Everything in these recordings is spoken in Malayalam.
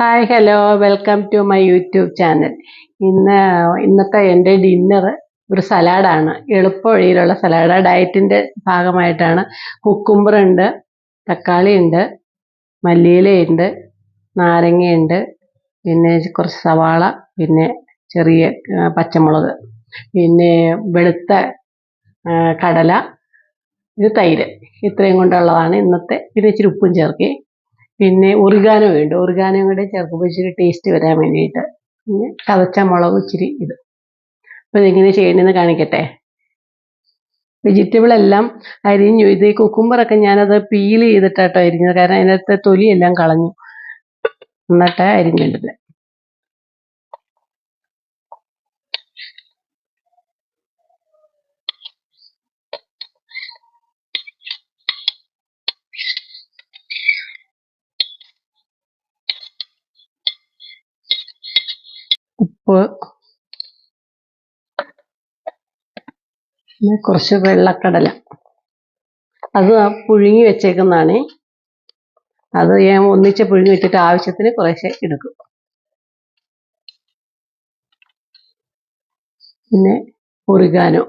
Hi hello welcome to my YouTube channel ഇന്ന് ഇന്നത്തെ എന്റെ ഡിന്നർ ഒരു സലാഡാണ്. എളുപ്പ വഴിയിലുള്ള സലാഡ്. ഡയറ്റിന്റെ ഭാഗമായിട്ടാണ്. കുക്കുംബർ ഉണ്ട് തക്കാളി ഉണ്ട് മല്ലിയിലയുണ്ട് നാരങ്ങയുണ്ട് പിന്നെ കുറച്ച് സവാള പിന്നെ ചെറിയ പച്ചമുളക് പിന്നെ വെളുത്ത കടല ഇത് തൈര്. ഇത്രയും കൊണ്ടുള്ളതാണ് ഇന്നത്തെ. പിന്നെ ഇച്ചിരി ഉപ്പും ചേർക്കേ. പിന്നെ ഒറിഗാനോ ഉണ്ട് ഒറിഗാനോ കൂടെ ചേർക്കുമ്പോൾ ഇച്ചിരി ടേസ്റ്റ് വരാൻ വേണ്ടിയിട്ട് പിന്നെ ചതച്ച മുളക് ഇച്ചിരി ഇത് അപ്പോൾ ഇതെങ്ങനെ ചെയ്യണമെന്ന് കാണിക്കട്ടെ. വെജിറ്റബിൾ എല്ലാം അരിഞ്ഞു. ഇത് ഈ കുക്കുംബറൊക്കെ ഞാനത് പീൽ ചെയ്തിട്ടാട്ടോ അരിഞ്ഞത്. കാരണം അതിനകത്തെ തൊലിയെല്ലാം കളഞ്ഞു. എന്നിട്ട് അരിഞ്ഞിടുന്നത് ഉപ്പ്. പിന്നെ കുറച്ച് വെള്ളക്കടല. അത് പുഴുങ്ങി വെച്ചേക്കുന്നതാണ്. അത് ഞാൻ ഒന്നിച്ച് പുഴുങ്ങി വെച്ചിട്ട് ആവശ്യത്തിന് കുറേശ്ശെ എടുക്കും. പിന്നെ ഒറിഗാനോ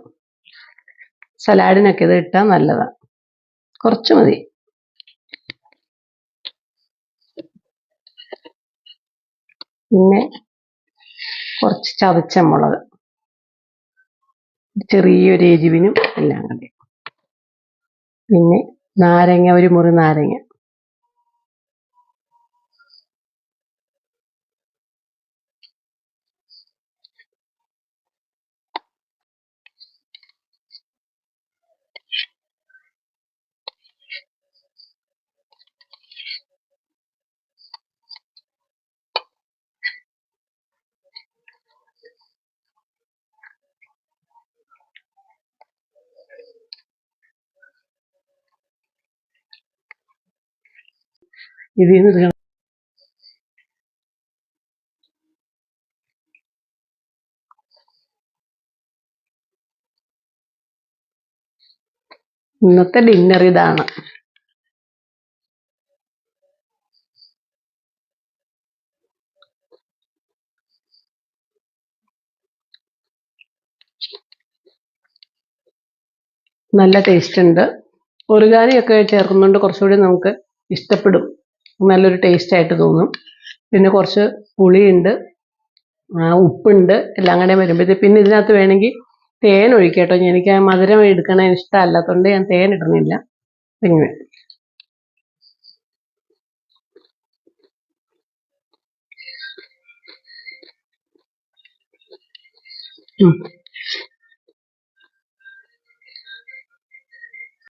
സലാഡിനൊക്കെ ഇത് ഇട്ടാൽ നല്ലതാണ് കുറച്ച് മതി. പിന്നെ കുറച്ച് ചതച്ച മുളക്. ചെറിയൊരു എരിവിനും എല്ലാം കൂടി. പിന്നെ നാരങ്ങ ഒരു മുറി നാരങ്ങ. ഇതിൽ ഇന്നത്തെ ഡിന്നർ ഇതാണ്. നല്ല ടേസ്റ്റ് ഉണ്ട്. ഒരു കാര്യമൊക്കെ ചേർക്കുന്നുണ്ട്. കുറച്ചുകൂടി നമുക്ക് ഇഷ്ടപ്പെടും. നല്ലൊരു ടേസ്റ്റ് ആയിട്ട് തോന്നും. പിന്നെ കുറച്ച് പുളിയുണ്ട് ഉപ്പുണ്ട് എല്ലാം കൂടെ വരുമ്പോഴത്തേക്ക് പിന്നെ ഇതിനകത്ത് വേണമെങ്കിൽ തേൻ ഒഴിക്കാം കേട്ടോ എനിക്ക് ആ മധുരം എടുക്കണ ഇഷ്ടമല്ലാത്തതുകൊണ്ട് ഞാൻ തേൻ ഇടുന്നില്ല. ഇങ്ങനെ. ഉം.